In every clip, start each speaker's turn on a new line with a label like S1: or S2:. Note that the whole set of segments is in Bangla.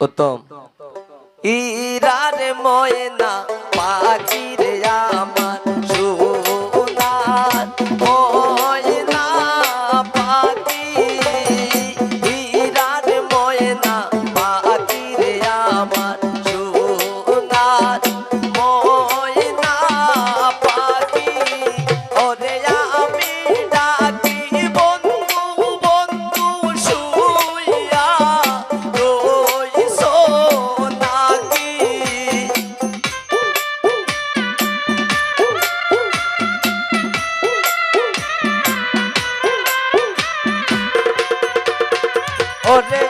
S1: উত্তম। ইরার ময়না পাখির Correcto.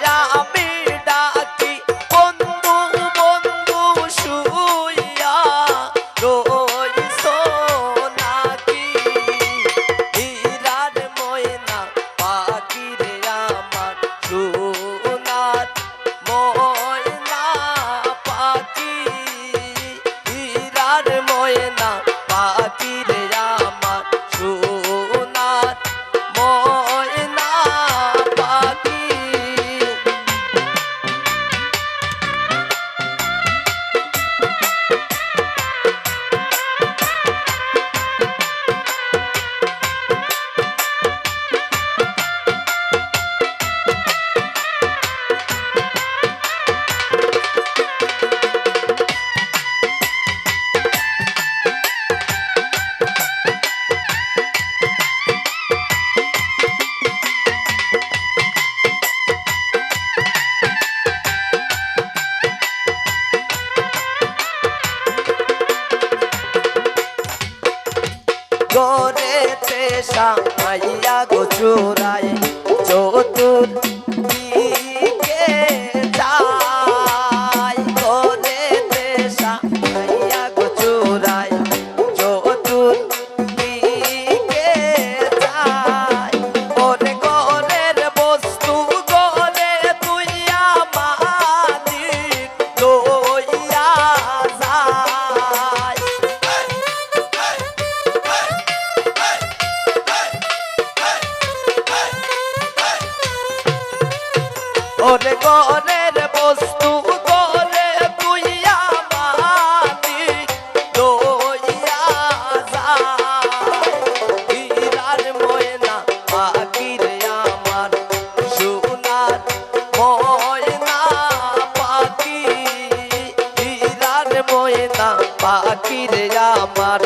S1: চোরায় ওরে গরের বস্তু গরে তুইয়া মাতি লইয়া হীরার ময়না পাখির আমার, সোনার ময়না পাখি। হীরার ময়না পাখির আমার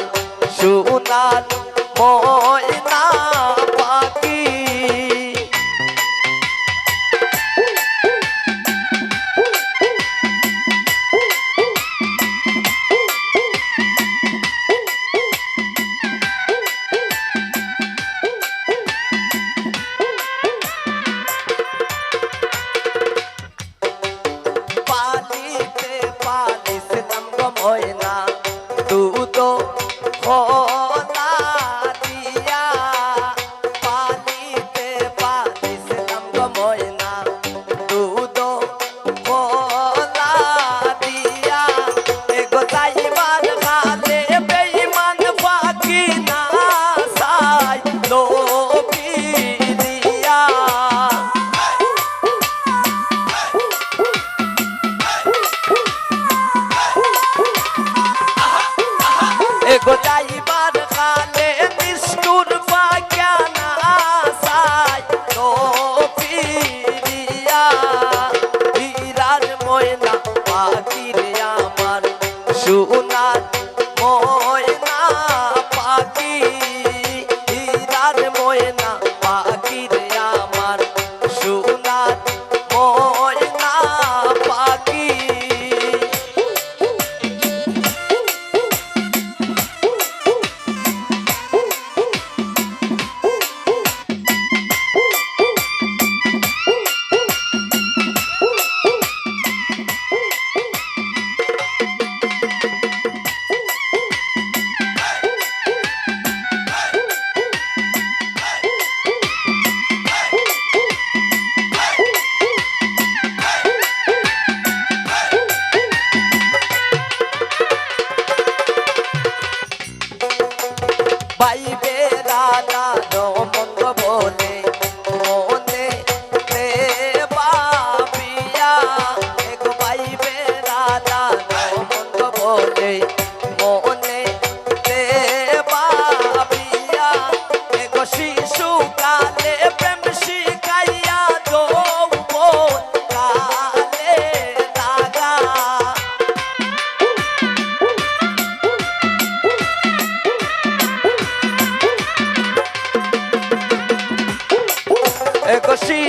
S1: আর ময়না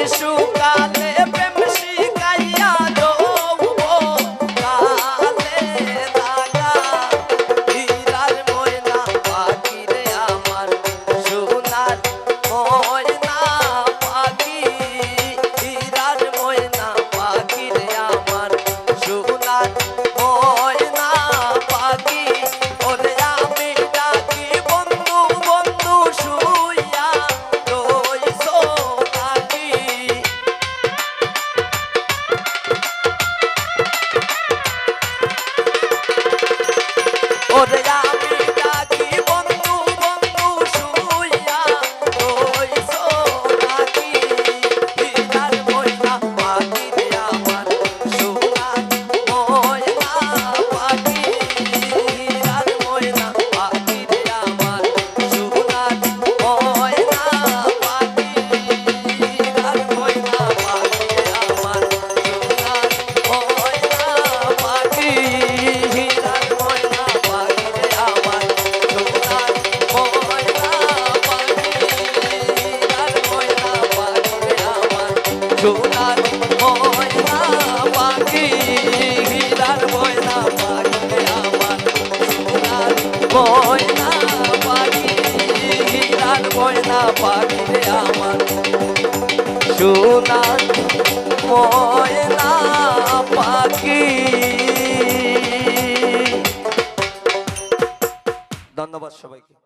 S1: issue. ময়না পাখি রে আমার। সোনা ময়না পাখি। ধন্যবাদ সবাইকে।